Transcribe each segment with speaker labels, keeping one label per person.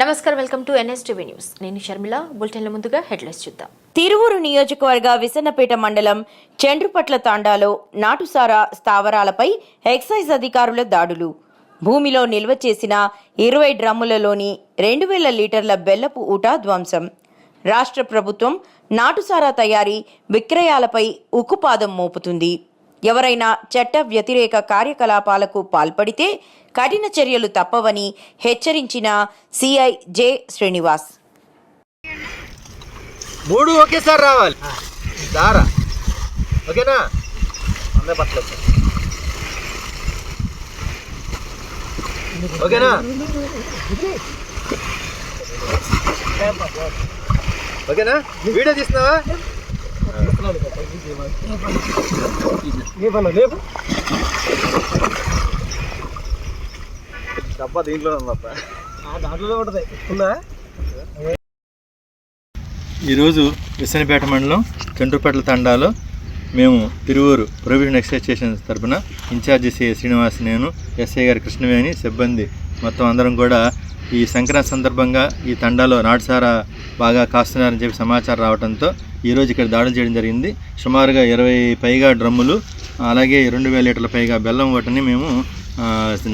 Speaker 1: నమస్కారం welcome to NSTV news. నేను షర్మిల. బులెటిన్ల ముందుగా హెడ్లైన్స్ చూద్దాం.
Speaker 2: తిరువూరు నియోజకవర్గ విసన్నపేట మండలం చండ్రుపట్ల తాండాలో నాటుసారా స్థావరాలపై ఎక్సైజ్ అధికారుల దాడులు. భూమిలో నిల్వ చేసిన ఇరవై డ్రమ్ములలోని రెండు వేల లీటర్ల బెల్లపు ఊట ధ్వంసం. రాష్ట్ర ప్రభుత్వం నాటుసారా తయారీ విక్రయాలపై ఉక్కుపాదం మోపుతుంది. ఎవరైనా చట్ట వ్యతిరేక కార్యకలాపాలకు పాల్పడితే కఠిన చర్యలు తప్పవని హెచ్చరించిన సిఐ జె శ్రీనివాస్.
Speaker 3: మూడు ఒకేసారి రావాలి. దారా. ఓకేనా? వంద పట్ల ఓకేనా? ఓకేనా? వీడియో తీస్తున్నావా? డబ్బా దీంట్లో ఉందప్ప దాంట్లో ఉంటుంది ఉందా ఈరోజు విసనపేట మండలం చండ్రుపేటల తండాలో మేము తిరువూరు ప్రొవిజన్ ఎక్సైజ్ స్టేషన్ తరపున ఇన్ఛార్జి సి శ్రీనివాస్ నేను ఎస్ఐ గారి కృష్ణవేణి సిబ్బంది మొత్తం అందరం కూడా ఈ సంక్రాంతి సందర్భంగా ఈ తండాలో నాటుసారా బాగా కాస్తున్నారని చెప్పి సమాచారం రావడంతో ఈరోజు ఇక్కడ దాడులు చేయడం జరిగింది. సుమారుగా ఇరవై పైగా డ్రమ్ములు అలాగే రెండు వేల లీటర్ల పైగా బెల్లం ఓటని మేము ఆ,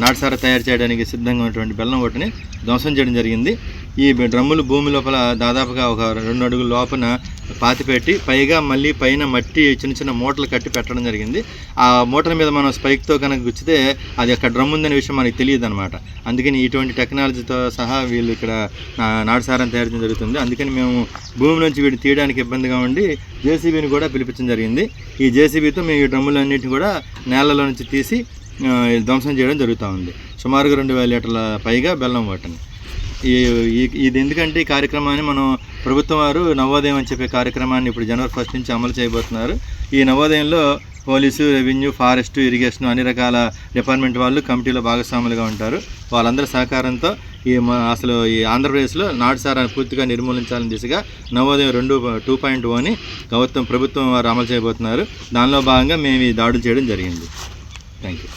Speaker 3: నాటుసారా తయారు చేయడానికి సిద్ధంగా ఉన్నటువంటి బెల్లం ఓటని ధ్వంసం చేయడం జరిగింది. ఈ డ్రమ్ములు భూమి లోపల దాదాపుగా ఒక రెండు అడుగుల లోపల పాతిపెట్టి పైగా మళ్ళీ పైన మట్టి చిన్న చిన్న మూటలు కట్టి పెట్టడం జరిగింది. ఆ మూటల మీద మనం స్పైక్తో కనుక గుచ్చితే అది అక్కడ డ్రమ్ ఉందనే విషయం మనకి తెలియదు అనమాట అందుకని ఇటువంటి టెక్నాలజీతో సహా వీళ్ళు ఇక్కడ నా- తయారు చేయడం జరుగుతుంది. అందుకని మేము భూమి నుంచి వీటిని తీయడానికి ఇబ్బందిగా ఉండి జేసీబీని కూడా పిలిపించడం జరిగింది. ఈ జేసీబీతో మేము ఈ డ్రమ్ములన్నింటిని కూడా నేలలో నుంచి తీసి ధ్వంసం చేయడం జరుగుతూ ఉంది. సుమారుగా రెండు వేల లీటర్ల పైగా బెల్లం వాటిని. ఇది ఎందుకంటే ఈ కార్యక్రమాన్ని మనం ప్రభుత్వం వారు నవోదయం అని చెప్పే కార్యక్రమాన్ని ఇప్పుడు జనవరి ఫస్ట్ నుంచి అమలు చేయబోతున్నారు. ఈ నవోదయంలో పోలీసు రెవెన్యూ ఫారెస్ట్ ఇరిగేషన్ అన్ని రకాల డిపార్ట్మెంట్ వాళ్ళు కమిటీలో భాగస్వాములుగా ఉంటారు. వాళ్ళందరి సహకారంతో ఈ అసలు ఈ ఆంధ్రప్రదేశ్లో నాటుసారాన్ని పూర్తిగా నిర్మూలించాలని దిశగా నవోదయం రెండు టూ పాయింట్ ఓని ప్రభుత్వం ప్రభుత్వం వారు అమలు చేయబోతున్నారు. దానిలో భాగంగా మేము ఈ దాడులు చేయడం జరిగింది. Thank you